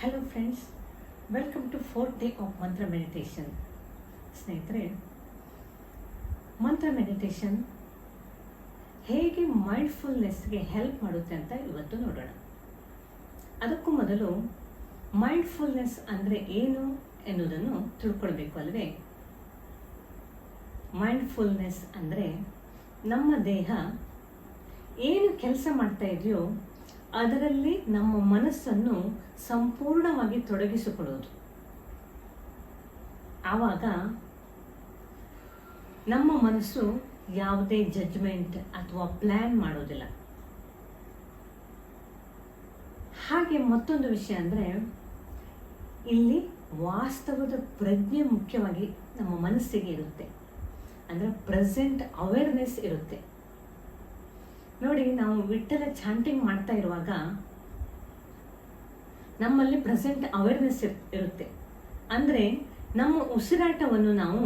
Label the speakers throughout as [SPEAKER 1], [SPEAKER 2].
[SPEAKER 1] Hello friends welcome to fourth day of mantra meditation ಸ್ನೇಹಿತರೆ mantra meditation ಹೇಗೆ ಮೈಂಡ್ಫುಲ್ನೆಸ್ಗೆ help ಮಾಡುತ್ತೆ ಅಂತ ಇವತ್ತು ನೋಡೋಣ. ಅದಕ್ಕೂ ಮೊದಲು ಮೈಂಡ್ಫುಲ್ನೆಸ್ ಅಂದರೆ ಏನು ಎನ್ನುವುದನ್ನು ತಿಳ್ಕೊಳ್ಬೇಕು ಅಲ್ವೇ? ಮೈಂಡ್ಫುಲ್ನೆಸ್ ಅಂದರೆ ನಮ್ಮ ದೇಹ ಏನು ಕೆಲಸ ಮಾಡ್ತಾ ಇದೆಯೋ ಅದರಲ್ಲಿ ನಮ್ಮ ಮನಸ್ಸನ್ನು ಸಂಪೂರ್ಣವಾಗಿ ತೊಡಗಿಸಿಕೊಳ್ಳೋದು ಆವಾಗ ನಮ್ಮ ಮನಸ್ಸು ಯಾವುದೇ ಜಜ್ಮೆಂಟ್ ಅಥವಾ ಪ್ಲ್ಯಾನ್ ಮಾಡೋದಿಲ್ಲ. ಹಾಗೆ ಮತ್ತೊಂದು ವಿಷಯ ಅಂದರೆ, ಇಲ್ಲಿ ವಾಸ್ತವದ ಪ್ರಜ್ಞೆ ಮುಖ್ಯವಾಗಿ ನಮ್ಮ ಮನಸ್ಸಿಗೆ ಇರುತ್ತೆ. ಅಂದರೆ ಪ್ರೆಸೆಂಟ್ ಅವೇರ್ನೆಸ್ ಇರುತ್ತೆ. ನೋಡಿ, ನಾವು ವಿಠಲ ಚಾಂಟಿಂಗ್ ಮಾಡ್ತಾ ಇರುವಾಗ ನಮ್ಮಲ್ಲಿ ಪ್ರೆಸೆಂಟ್ ಅವೇರ್ನೆಸ್ ಇರುತ್ತೆ. ಅಂದರೆ ನಮ್ಮ ಉಸಿರಾಟವನ್ನು ನಾವು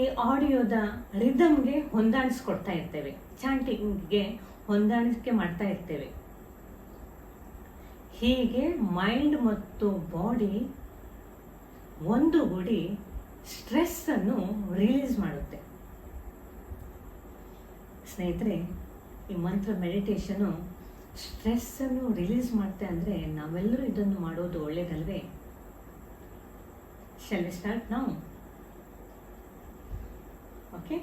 [SPEAKER 1] ಈ ಆಡಿಯೋದ ರಿದಮ್ಗೆ ಹೊಂದಾಣಿಸ್ಕೊಡ್ತಾ ಇರ್ತೇವೆ. ಚಾಂಟಿಂಗ್ಗೆ ಹೊಂದಾಣಿಕೆ ಮಾಡ್ತಾ ಇರ್ತೇವೆ. ಹೀಗೆ ಮೈಂಡ್ ಮತ್ತು ಬಾಡಿ ಒಂದುಗೂಡಿ ಸ್ಟ್ರೆಸ್ಸನ್ನು ರಿಲೀಸ್ ಮಾಡುತ್ತೆ. ಸ್ನೇಹಿತರೆ ಈ ಮಂತ್ರ ಮೆಡಿಟೇಷನು ಸ್ಟ್ರೆಸ್ಸನ್ನು ರಿಲೀಸ್ ಮಾಡುತ್ತೆ ಅಂದರೆ ನಾವೆಲ್ಲರೂ ಇದನ್ನು ಮಾಡೋದು ಒಳ್ಳೇದಲ್ವೇ? ಶೆಲ್ ವಿ ಸ್ಟಾರ್ಟ್ ನಾವು okay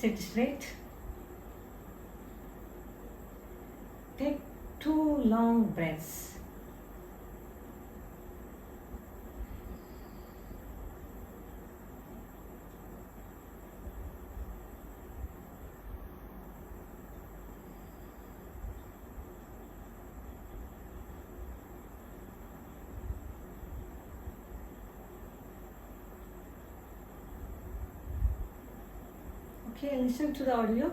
[SPEAKER 1] sit straight take two long breaths Listen to the audio.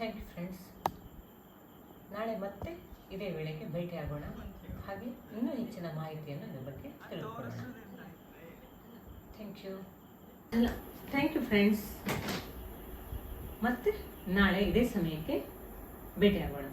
[SPEAKER 1] Thank you friends ನಾಳೆ ಮತ್ತೆ ಇದೇ ವೇಳೆಗೆ ಭೇಟಿಯಾಗೋಣ. ಹಾಗೆ ಇನ್ನೂ ಹೆಚ್ಚಿನ ಮಾಹಿತಿಯನ್ನು ನಿಮ್ಮ ಬಗ್ಗೆ ತಿಳ್ಕೊಳ್ಳೋಣ. Thank you thank you friends ಮತ್ತೆ ನಾಳೆ ಇದೇ ಸಮಯಕ್ಕೆ ಭೇಟಿಯಾಗೋಣ.